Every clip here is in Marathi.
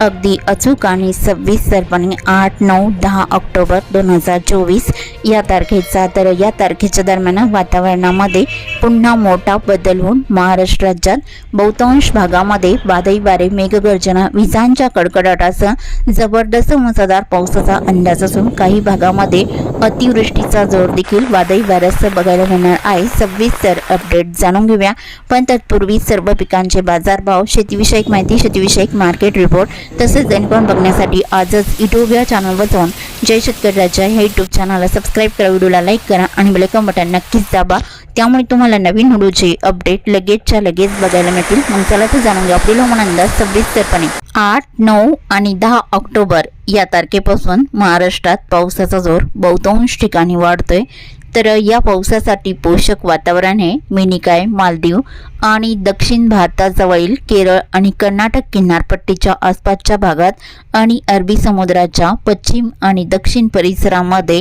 अगदी अचूक आणि सव्वीसरपणे आठ नऊ दहा ऑक्टोबर दोन हजार चोवीस या तारखेचा तर या तारखेच्या दरम्यान वातावरणामध्ये पुन्हा मोठा बदल होऊन महाराष्ट्र राज्यात बहुतांश भागामध्ये वादळी वारे मेघगर्जना विजांच्या कडकडाटासह जबरदस्त मुसळधार पावसाचा अंदाज असून काही भागामध्ये अतिवृष्टीचा जोर देखील वादळी वाऱ्यासह बघायला मिळणार आहे. सविस्तर अपडेट जाणून घेऊया. पण तत्पूर्वी सर्व पिकांचे बाजारभाव शेतीविषयक माहिती शेतीविषयक मार्केट रिपोर्ट तसेच दैनिकॉन बघण्यासाठी आजच युट्यूब या चॅनलवर जाऊन जय शेतकरी राजा ह्या यूट्यूब चॅनलला सबस्क्राईब करा व्हिडिओला लाईक करा आणि बेलकॉन बटन नक्कीच दाबा. त्यामुळे तुम्हाला नवीन व्हिडिओचे अपडेट लगेचच्या लगेच बघायला मिळतील. मग चला तर जाणून घ्या आपली हवामान अंदाज सविस्तरपणे. आठ नऊ आणि दहा ऑक्टोबर या तारखेपासून महाराष्ट्रात पावसाचा जोर बहुतांश ठिकाणी वाढतोय. तर या पावसासाठी पोषक वातावरण आहे. मिनिकाय मालदीव आणि दक्षिण भारताजवळील केरळ आणि कर्नाटक किनारपट्टीच्या आसपासच्या भागात आणि अरबी समुद्राच्या पश्चिम आणि दक्षिण परिसरामध्ये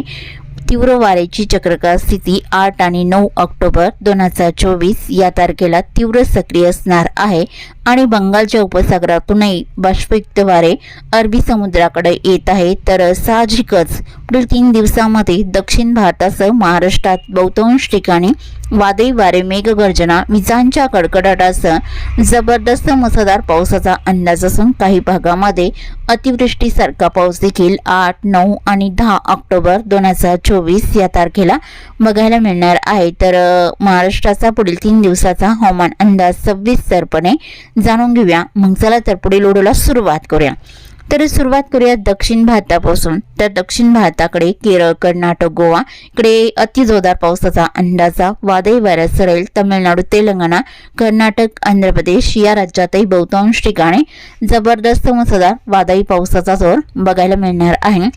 तीव्र वारेची चक्रकार स्थिती आठ आणि नऊ ऑक्टोबर दोन हजार चोवीस या तारखेला तीव्र सक्रिय असणार आहे आणि बंगालच्या उपसागरातूनही बाष्पयुक्त वारे अरबी समुद्राकडे येत आहे तर साहजिकच पुढील तीन दिवसामध्ये दक्षिण भारतासह महाराष्ट्रात बहुतांश ठिकाणी वादळी वारे मेघगर्जना विजांच्या कडकडाटासह जबरदस्त मुसळधार पावसाचा अंदाज असून काही भागामध्ये अतिवृष्टीसारखा पाऊस देखील आठ नऊ आणि दहा ऑक्टोबर दोन हजार चोवीस या तारखेला बघायला मिळणार आहे. तर महाराष्ट्राचा पुढील तीन दिवसाचा हवामान अंदाज सविस्तरपणे जाणून घेऊया. मग चला तर पुढील व्हिडिओला सुरुवात करूया. तर सुरुवात करूया दक्षिण भारतापासून. तर दक्षिण भारताकडे केरळ कर्नाटक गोवा इकडे अतिजोरदार पावसाचा अंदाजा वादळी वाऱ्यात सरेल. तमिळनाडू तेलंगणा कर्नाटक आंध्र प्रदेश या राज्यातही बहुतांश ठिकाणी जबरदस्त मुसळधार वादळी पावसाचा जोर बघायला मिळणार आहे.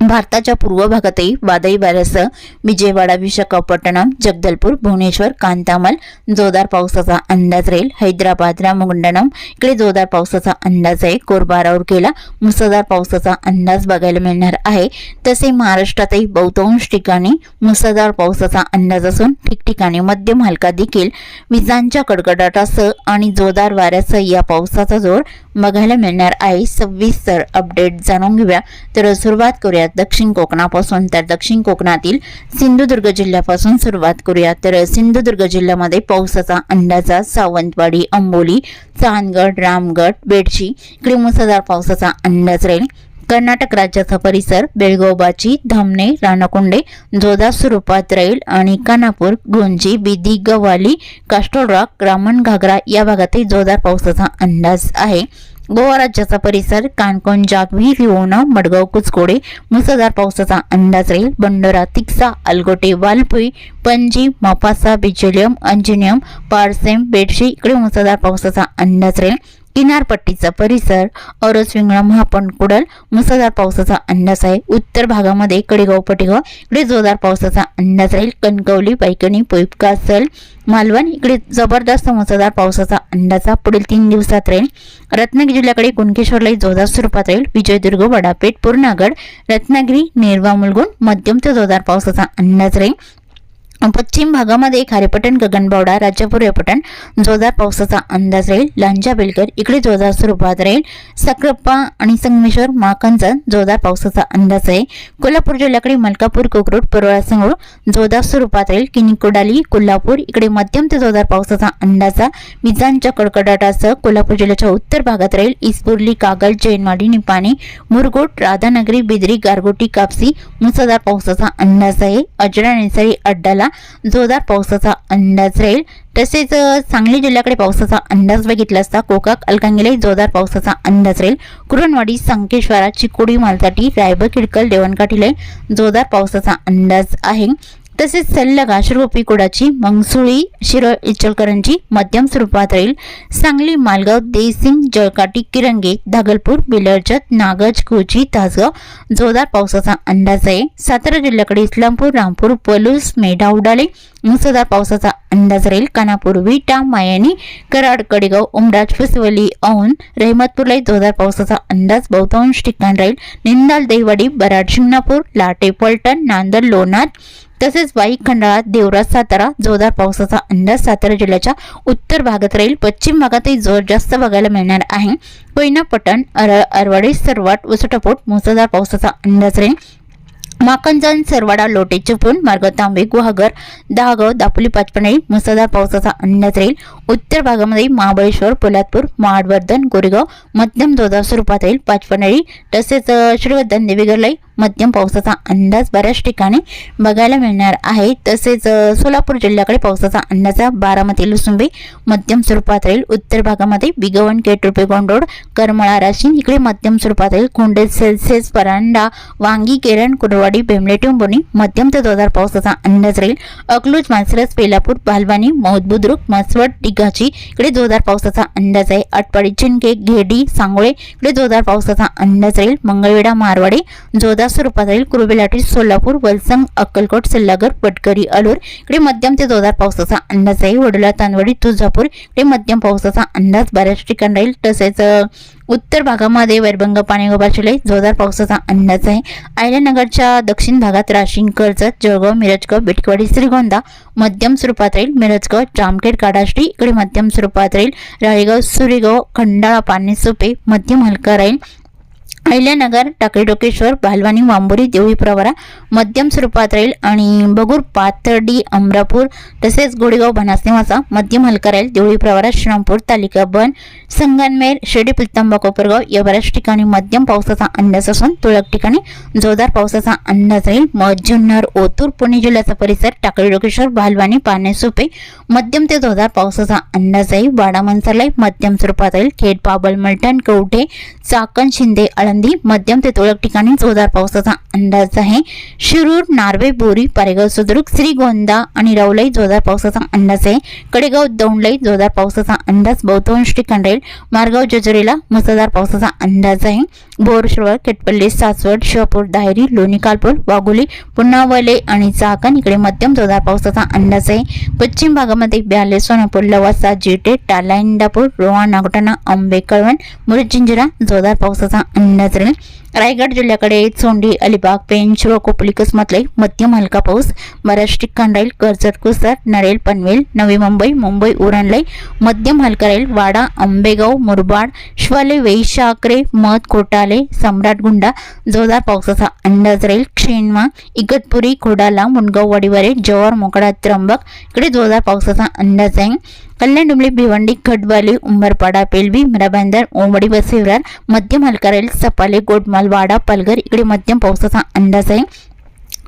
भारताच्या पूर्व भागातही वादळी वाऱ्यासह विजयवाडा विशाखापट्टणम जगदलपूर भुवनेश्वर कांतामल जोरदार पावसाचा अंदाज राहील. हैदराबाद रामगुंडनम इकडे जोरदार पावसाचा अंदाज आहे. कोरबा राऊरकेला मुसळधार पावसाचा अंदाज बघायला मिळणार आहे. तसे महाराष्ट्रातही बहुतांश ठिकाणी मुसळधार पावसाचा अंदाज असून ठिकठिकाणी मध्यम हलका देखील. विजांच्या कडकडाटासह आणि जोरदार वाऱ्यासह या पावसाचा जोर बघायला मिळणार आहे. सव्वीस तर अपडेट जाणून घेऊया. तर सुरुवात करूया दक्षिण कोकणापासून तर दक्षिण कोकणातील सिंधुदुर्ग जिल्ह्यापासून सुरुवात करूया. तर सिंधुदुर्ग जिल्ह्यामध्ये पावसाचा अंदाजा सावंतवाडी अंबोली चांदगड रामगड बेडशी इकडे मुसळधार पावसाचा अंदाज राहील. कर्नाटक राज्याचा परिसर बेळगोबाची धामणे राणाकुंडे जोधा स्वरूपात राहील आणि कानापूर गोंजी बिदी गवाली कास्टोरॉक रामण घागरा या भागातही जोरदार पावसाचा अंदाज आहे. गोवा राज्याचा परिसर कानकोण जागवी रिओना मडगाव कुचकोडे मुसळधार पावसाचा अंदाज राहील बंडोरा तिक्सा अलगोटे वालपुई पणजी मापासा बिचोलियम अंजिनियम पारसेम बेडशी इकडे मुसळधार पावसाचा अंदाज राहील किनारपट्टीचा परिसर औरस विंगळा महापण कुडल मुसळधार पावसाचा अंदाज आहे. उत्तर भागामध्ये कडेगाव पटेगाव इकडे जोरदार पावसाचा अंदाज राहील. कणकवली पैकणी पोईपकासल मालवण इकडे जबरदस्त मुसळधार पावसाचा अंदाज पुढील तीन दिवसात राहील. रत्नागिरी जिल्ह्याकडे कुणकेश्वरलाही जोरदार स्वरूपात राहील. विजयदुर्ग वडापेठ पूर्णागड रत्नागिरी निर्वा मुलगुण मध्यम ते जोरदार पावसाचा अंदाज राहील. पश्चिम भागामध्ये खारेपटण गगनबावडा राजापूर रेपटण जोरदार पावसाचा अंदाज राहील. लांजा बेलकर इकडे जोरदार स्वरूपात राहील. सक्राप्पा आणि संगमेश्वर माकंजन जोरदार पावसाचा अंदाज आहे. कोल्हापूर जिल्ह्याकडे मलकापूर कोकरूड परोळा संगूळ जोरदार स्वरूपात राहील. किनिकोडाली कोल्हापूर इकडे मध्यम ते जोरदार पावसाचा अंदाजा विजांच्या कडकडाटासह कोल्हापूर जिल्ह्याच्या उत्तर भागात राहील. इस्पुर्ली कागल जैनवाडी निपाणी मुरगोट राधानगरी बिद्री गारगोटी कापसी मुसळधार पावसाचा अंदाज आहे. अजरा नेसारी अड्डाला जोरदार पावसाचा अंदाज राहील तसेच सांगली जिल्ह्याकडे पावसाचा अंदाज बघितला असता कोकाक अलकांगेलाही जोरदार पावसाचा अंदाज राहील कुरणवाडी संकेश्वरा चिकोडी मालसाठी रायबर किडकल देवणकाठीलाही जोरदार पावसाचा अंदाज आहे तसेच सल्लग आश्रगोपी कुडाची मंगसुळी शिरळ इचलकरंजी मध्यम स्वरूपात राहील. सांगली मालगाव देसिंग जळकाटी किरंगे धागलपूर बिलरजत नागज कोची तासगाव जोरदार पावसाचा अंदाज आहे. सातारा जिल्ह्याकडे इस्लामपूर रामपूर पलूस मेढा उडाले मुसळधार पावसाचा अंदाज राहील. कानापूर विटा मायानी कराड कडेगाव उमराज फुसवली औन रहमतपूरलाही जोरदार पावसाचा अंदाज बहुतांश ठिकाण राहील. निंदाल देवाडी बराड शिंगणापूर लाटे पलटण नांदर लोणार तसेच वाई खंडाळा देवराज सातारा जोरदार पावसाचा अंदाज सातारा जिल्ह्याच्या उत्तर भागात राहील. पश्चिम भागातही जोर जास्त बघायला मिळणार आहे. कोयना पटण अर अरवाडी सरवाट उसटपोट मुसळधार पावसाचा अंदाज राहील. माकंजन सरवाडा लोटे चिपळूण मार्ग तांबे गुहागर दहागाव दापोली पाचपणाई मुसळधार पावसाचा अंदाज राहील. उत्तर भागामध्ये महाबळेश्वर पोलादपूर महाडवर्धन गोरेगाव मध्यम जोरदार स्वरूपात राहील. पाचपनळी तसेच श्रीवर्धन देवीगरलाही मध्यम पावसाचा अंदाज बऱ्याच ठिकाणी बघायला मिळणार आहे. तसेच सोलापूर जिल्ह्याकडे पावसाचा अंदाज आहे. बारामती लुसुंबे मध्यम स्वरूपात राहील उत्तर भागामध्ये बिगवण केटरुपे गोंडोड करमळा राशीन इकडे मध्यम स्वरूपात राहील कुंडे सेल्सिअस परांडा वांगी केरण कुरवाडी बेमले मध्यम ते जोरदार पावसाचा अंदाज राहील. अकलूज मानसरस पेलापूर बालवानी मौद बुद्रुक मसवड डिगाची इकडे जोरदार पावसाचा अंदाज आहे. अटपाडी चिंके घेडी सांगोळे इकडे जोरदार पावसाचा अंदाज राहील. मंगळवेढा मारवाडी जोरदार स्वरूपात राहील कुरुबेलाटी सोलापूर वलसंग अक्कलकोट सल्लागर पटकरी अलूर इकडे मध्यम ते जोरदार पावसाचा अंदाज आहे. वडोला तांदवाडी तुळजापूर इकडे मध्यम पावसाचा अंदाज बऱ्याच ठिकाणी राहील. तसेच उत्तर भागामध्ये वैरभंग पाणीगोबाशिले जोरदार पावसाचा अंदाज आहे. आयल्यानगरच्या दक्षिण भागात राशीन कर्जत जळगाव मिरजगाव बेटकवाडी श्रीगोंदा मध्यम स्वरूपात राहील. मिरजगाव जामखेड काडाश्री इकडे मध्यम स्वरूपात राहील. राळेगाव सुरेगाव खंडाळा पाणी सुपे मध्यम हलका राहील. अहिल्यानगर टाकळी बालवानी वांबोरी देवळी प्रवरा मध्यम स्वरूपात राहील आणि बगूर पाथर्डी अमरापूर तसेच गोडेगाव बनासनिवासा मध्यम हलका राहील. देवळी प्रवरा श्रीरामपूर तालिका बन संगनमेर शिर्डी पित्तांबा कोपरगाव या बऱ्याच ठिकाणी मध्यम पावसाचा अंदाज असून तुळक ठिकाणी जोरदार पावसाचा अंदाज राहील. मध जुन्नर ओतूर पुणे जिल्ह्याचा परिसर टाकळी बालवानी भालवानी पाने सुपे मध्यम ते जोरदार पावसाचा अंदाज आहे वाडा मनसरलाई मध्यम स्वरूपात राहील. खेड पाबल मलटण कवठे चाकण शिंदे आळंदी मध्यम ते तुरळक ठिकाणी जोरदार पावसाचा अंदाज आहे. शिरूर नार्वे बोरी पारेगाव सुद्रुक श्रीगोंदा आणि राऊलाई जोरदार पावसाचा अंदाज आहे. कडेगाव दौंडलाई जोरदार पावसाचा अंदाज बहुतांश ठिकाण राहील. मारगाव जजुरीला मुसळधार पावसाचा अंदाज आहे. बोरशिवळ केटपल्ली सासवड शिवापूर दाहेरी लोणी कालपूर वाघोली पुन्हावले आणि चाकण इकडे मध्यम जोरदार पावसाचा अंदाज आहे. पश्चिम भागामध्ये ब्याले सोनापूर लवासा जेटे टालाइंदापूर रोहा नागोटाणा आंबे कळवण मुरुड जोरदार पावसाचा अंदाज राहील रायगड जिल्ह्याकडे चोंडी अलिबाग पेंच व कोपली कसमतलाई मध्यम हलका पाऊस महाराष्ट्रिक ठिकाण कर्जत कुसर नरेल पनवेल नवी मुंबई मुंबई उरणलाई मध्यम हलका राहील वाडा आंबेगाव मुरबाड श्वाले वैशाकरे मध कोटाले सम्राटगुंडा जोरदार पावसाचा अंदाज राहील. क्षेणमा इगतपुरी खोडाला मुनगाव वाडीवारे जवार मोकडा त्र्यंबक इकडे जोरदार पावसाचा अंदाज आहे. कल्याण डुंबळी भिवंडी खडवाली उंबरपाडा पेलवी मिराबांदर ओंबडी बसेविरार मध्यम हलका राहील सपाले गोडमाल वाडा पालघर इकडे मध्यम पावसाचा अंदाज आहे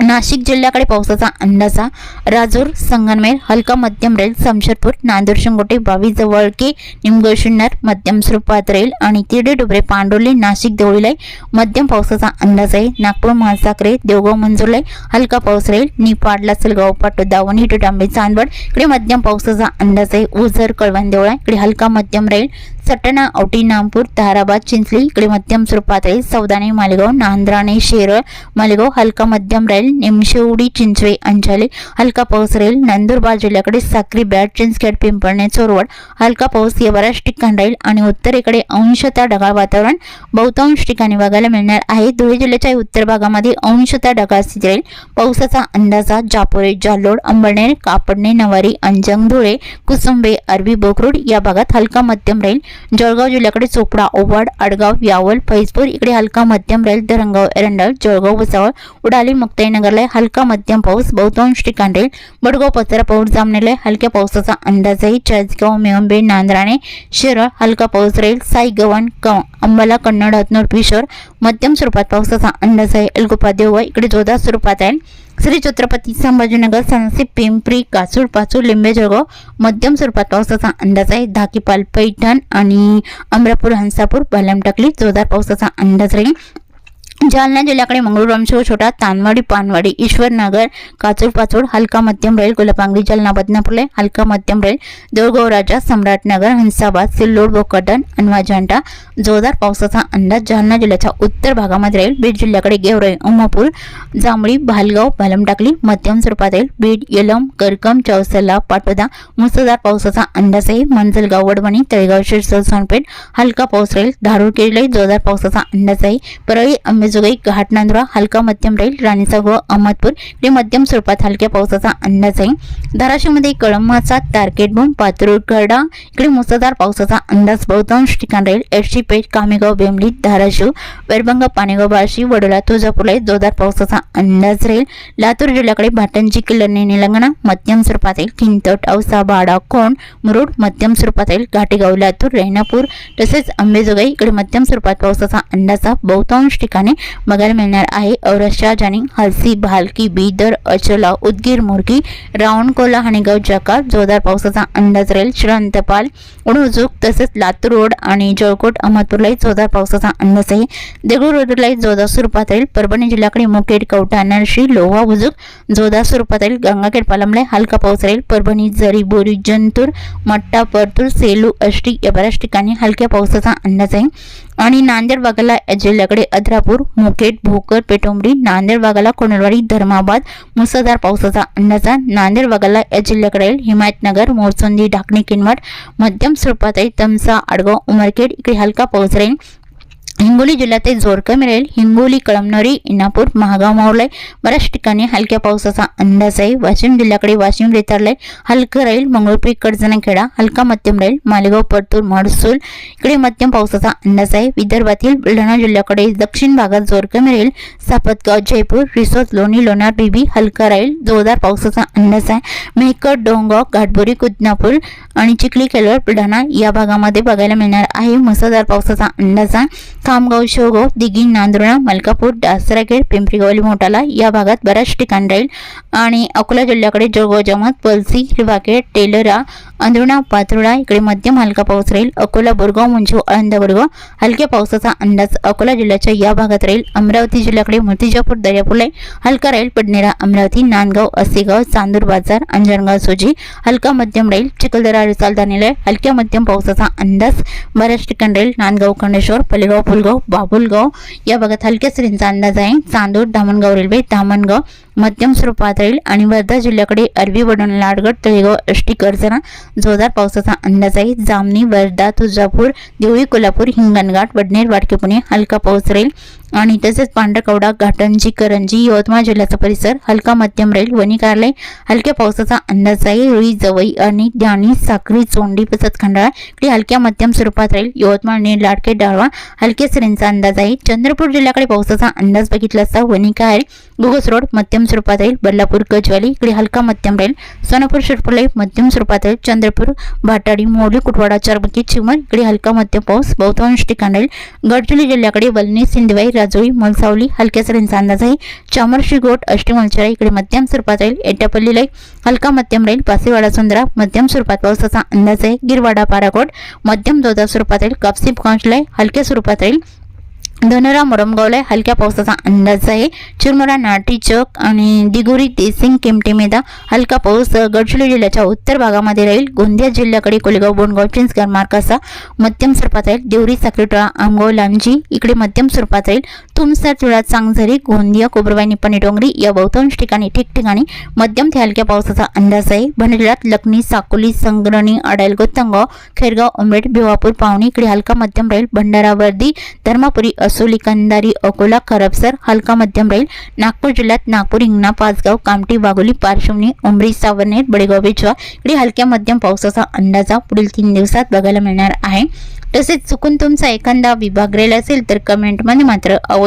नाशिक जिल्ह्याकडे पावसाचा अंदाजा. राजूर संगनमेर हलका मध्यम राहील समशेरपूर नांदूर शिंगोटे बावी जवळके निमगड शिन्नर मध्यम स्वरूपात राहील आणि तिरडे डुबरे पांडोली नाशिक देवळीलाई मध्यम पावसाचा अंदाज आहे. नागपूर महासाखरे देवगाव मंजूरलाई हलका पाऊस राहील. निपाड लासलगाव पाटो दावण हिटो डांबे चांदवड. इकडे मध्यम पावसाचा अंदाज आहे. ओझर कळवण देवळा इकडे हलका मध्यम राहील सटणा औटी नामपूर ताराबाद चिंचली इकडे मध्यम स्वरूपात राहील सौदाने मालेगाव नांद्राणे शेरळ मालेगाव हलका मध्यम राहील निमशेवडी चिंचवे अंजाले हलका पाऊस राहील नंदुरबार जिल्ह्याकडे साक्री बॅट चिंचखेड पिंपळणे चोरवड हलका पाऊस या बऱ्याच ठिकाणी राहील आणि उत्तरेकडे अंशतः ढगाळ वातावरण बहुतांश ठिकाणी बघायला मिळणार आहे धुळे जिल्ह्याच्या उत्तर भागामध्ये अंशतः ढगाळ स्थिती राहील पावसाचा अंदाजा जापोरे जालोड अंबळनेर कापडणे नवारी अंजंग धुळे कुसुंबे अरबी बोकरूड या भागात हलका मध्यम राहील जळगाव जिल्ह्याकडे चोपडा ओवाड आडगाव यावल फैजपूर इकडे हलका मध्यम राहील धरणगाव एरंडल जळगाव भुसावळ उडाली मुक्ताईनगरला हलका मध्यम पाऊस बहुतांश ठिकाण राहील बडगाव पचरा पाऊस जामनेला हलक्या पावसाचा अंदाज आहे चाळीसगाव मेहंबे नांद्राणे शिरळ हलका पाऊस राहील साई गवन अंबाला कन्नड हतनूर पिशोर मध्यम स्वरूपात पावसाचा अंदाज आहे अलगुपा देववा इकडे जोरदार स्वरूपात आहे. श्री छत्रपती संभाजीनगर सनसी पिंपरी कासूर पाचूर लिंबे जळगाव मध्यम स्वरूपात पावसाचा अंदाज आहे. धाकीपाल पैठण आणि अमरापूर हंसापूर बलम टाकली जोरदार पावसाचा अंदाज राहील. जालना जिल्ह्याकडे मंगळूर रामशेव छोटा तानवाडी पानवाडी ईश्वरनगर काचूर पाचोड हलका मध्यम राहील गुलाबांगरी जालना बदनापुरले हलका मध्यम राहील देऊळगावराजा सम्राटनगर हंसाबाद सिल्लोड बोकडन अनवाजांटा जोरदार पावसाचा अंदाज जालना जिल्ह्याच्या उत्तर भागामध्ये राहील. बीड जिल्ह्याकडे गेवराई उमापूर जांभळी भालगाव भालमटाकली मध्यम स्वरूपात राहील. बीड येलम करकम चौसला पाटोदा मुसळधार पावसाचा अंदाज आहे मंजलगाव वडवणी तळेगाव शिरसोल सोनपेठ हलका पाऊस राहील. धारूर केरळे जोरदार पावसाचा अंदाज आहे परळी अंबेजोगाई घाटनांदुरा हलका मध्यम राहील राणीचा गो अहमदपूर इकडे मध्यम स्वरूपात हलक्या पावसाचा अंदाज आहे. धाराशिवमध्ये कळंबाचा तारकेट बूम पातूर खर्डा इकडे मुसळधार पावसाचा अंदाज बहुतांश ठिकाण राहील एडशी पेठ कामेगाव बेंबली धाराशिव वैरभंगा पाणेगाव बार्शी वडोला तुळजापूरला जोरदार पावसाचा अंदाज राहील लातूर जिल्ह्याकडे भाटणजी किल्लने निलंगणा मध्यम स्वरूपात येईल किंतट औसा बाडा कोण मुरुड मध्यम स्वरूपात येईल घाटेगाव लातूर रेणापूर तसेच अंबेजोगाई इकडे मध्यम स्वरूपात पावसाचा अंदाजा बहुतांश ठिकाणी बघायला मिळणार आहे औरसच्या जानी हलसी भालकी बीदर अचला उदगीर मुरगी रावणकोला हाणेगाव जका जोरदार पावसाचा अंदाज राहील. श्रंतपाल उणुजूक तसेच लातूर रोड आणि जळकोट अहमदपूरलाही जोरदार पावसाचा अंदाज आहे. देगलूर रोडलाही जोरदार स्वरूपात राहील. परभणी जिल्ह्याकडे मुखेड कवठा नरशी लोहा उजूक जोरदार स्वरूपात राहील. गंगाखेड पालमले हलका पाऊस राहील. परभणी जरी बोरी जंतूर मट्टा परतूर सेलू अष्टी या बऱ्याच ठिकाणी हलक्या पावसाचा अंदाज आहे. आणि नांदेड भागाला जिल्ह्याकडे अद्रापूर मुखेड भोकर पेटोंबरी नांदेड भागाला कोणरवाडी धर्माबाद मुसळधार पावसाचा अंदाजा. नांदेड भागाला या जिल्ह्याकडे हिमायतनगर मोरचोंदी ढाकणी किनवट मध्यम स्वरूपात आहे तमसा आडगाव उमरखेड इकडे हलका पाऊस राहील. हिंगोली जिल्ह्यातील जोरकं राहील हिंगोली कळमनोरी इनापूर महागाव मावळे. बऱ्याच ठिकाणी हलक्या पावसाचा अंदाज आहे. वाशिम जिल्ह्याकडे वाशिम रेतारले हलकं राहील मंगळपी कडजणखेडा हलका मध्यम राहील मालेगाव परतूर महसूल इकडे मध्यम पावसाचा अंदाज आहे. विदर्भातील बुलढाणा जिल्ह्याकडे दक्षिण भागात जोरकमी राहील सापतगाव जयपूर रिसोद लोणी लोणार बिबी हलका राहील. जोरदार पावसाचा अंदाज आहे. मेहकर डोंगाव घाटबोरी कुदनापूर आणि चिखली केलवर बुलढाणा या भागामध्ये बघायला मिळणार आहे. मुसळधार पावसाचा अंदाज आहे. खामगाव शेवगाव दिघी नांदुर्णा मलकापूर डासराखेड पिंपरीगवली मोटाला या भागात बऱ्याच ठिकाण राहील. आणि अकोला जिल्ह्याकडे जळगाव जमात पलसी हिरवाखेड टेलरा अंदरुणा पातुर्डा इकडे मध्यम हलका पाऊस राहील. अकोला बोरगाव मुंजो आळंदा बोरगाव हलक्या पावसाचा अंदाज अकोला जिल्ह्याच्या या भागात राहील. अमरावती जिल्ह्याकडे मूर्तिजापूर दर्यापूरला हलका राहील. पडनेरा अमरावती नांदगाव असेगाव चांदूर बाजार अंजनगाव सोजी हलका मध्यम राहील. चिखलदरा रिसालदानीला हलक्या मध्यम पावसाचा अंदाज बऱ्याच ठिकाण राहील. नांदगाव खंडेश्वर पलेगाव फुलगाव बाबुलगाव या भागात हलक्या सरींचा अंदाज आहे. चांदूर धामणगाव रेल्वे धामणगाव मध्यम स्वरूपात राहील आणि वर्धा जिल्ह्याकडे अरबी वडून लाडगड तळेगाव अष्टी कर्जना जोरदार पावसाचा अंदाज आहे. जामनी वर्धा तुळजापूर देवळी कोल्हापूर हिंगणघाट वडनेर वाडके पुणे हलका पाऊस राहील. आणि तसेच पांढरकवडा घाटंजी करंजी यवतमाळ जिल्ह्याचा परिसर हलका मध्यम राहील वणी कार्यालय हलक्या पावसाचा अंदाज आहे रुई जवई आणि ध्यानी साखरी चोंडी पसत खंडाळा इकडे हलक्या मध्यम स्वरूपात राहील. यवतमाळ नेर लाडके डाळवा हलक्या सरींचा अंदाज आहे चंद्रपूर जिल्ह्याकडे पावसाचा अंदाज बघितला असता वणी काय गुगस रोड मध्यम स्वरूपात राहील. बल्लापूर गजवाली इकडे हलका मध्यम राहील सोनापूर शिरपुले मध्यम स्वरूपात राहील. चंद्रपूर भाटाडी मोली कुटवाडा चारबकी चिमर इकडे हलका मध्यम पाऊस. बहुतांश ठिकाण राहील गडचिरोली जिल्ह्याकडे वलनी सिंधवाई राजोळी मलसावली हलक्या सरींचा अंदाज आहे चामरशी गोट अष्टमलचरा इकडे मध्यम स्वरूपात राहील. एटापल्लीला हलका मध्यम राहील. पासेवाडा सुंदरा मध्यम स्वरूपात पावसाचा अंदाज आहे गिरवाडा पाराकोट मध्यम जोरदार स्वरूपात राहील. कापसी कांचलाय हलक्या स्वरूपात राहील. धनोरा मुरमगावला हलक्या पावसाचा अंदाज आहे. चिरमोरा नाटी चक आणि दिगोरी देसिंग किमटेमेदा हलका पाऊस गडचिरोली जिल्ह्याच्या उत्तर भागामध्ये राहील. गोंदिया जिल्ह्याकडे कोलेगाव बोंडगाव चिंचगार मार्कासा मध्यम स्वरूपात राहील. देवरी साखरेटोळा आमगाव लांजी इकडे मध्यम स्वरूपात राहील. तुमसर तुळा चांगझरी गोंदिया कोबरवाई निपाणी डोंगरी या बहुतांश ठिकाणी ठिकठिकाणी मध्यम ते हलक्या पावसाचा अंदाज आहे. भंडाऱ्यात लखनी साकोली संग्रणी अडायल गोतंगाव खेरगाव उमरेड भिवापूर पावणी इकडे हलका मध्यम राहील. भंडारा वर्दी धर्मापुरी असोली कंदारी अकोला खरबसर हलका मध्यम राहील. नागपूर जिल्ह्यात नागपूर हिंगणा पाचगाव कामठी वाघोली पार्श्वनी उमरी सावरनेर बडेगाव बेचवा इकडे हलक्या मध्यम पावसाचा अंदाजा पुढील तीन दिवसात बघायला मिळणार आहे. तसेच चुकून तुमचा एखादा विभाग रेल असेल तर कमेंटमध्ये मात्र अवश्य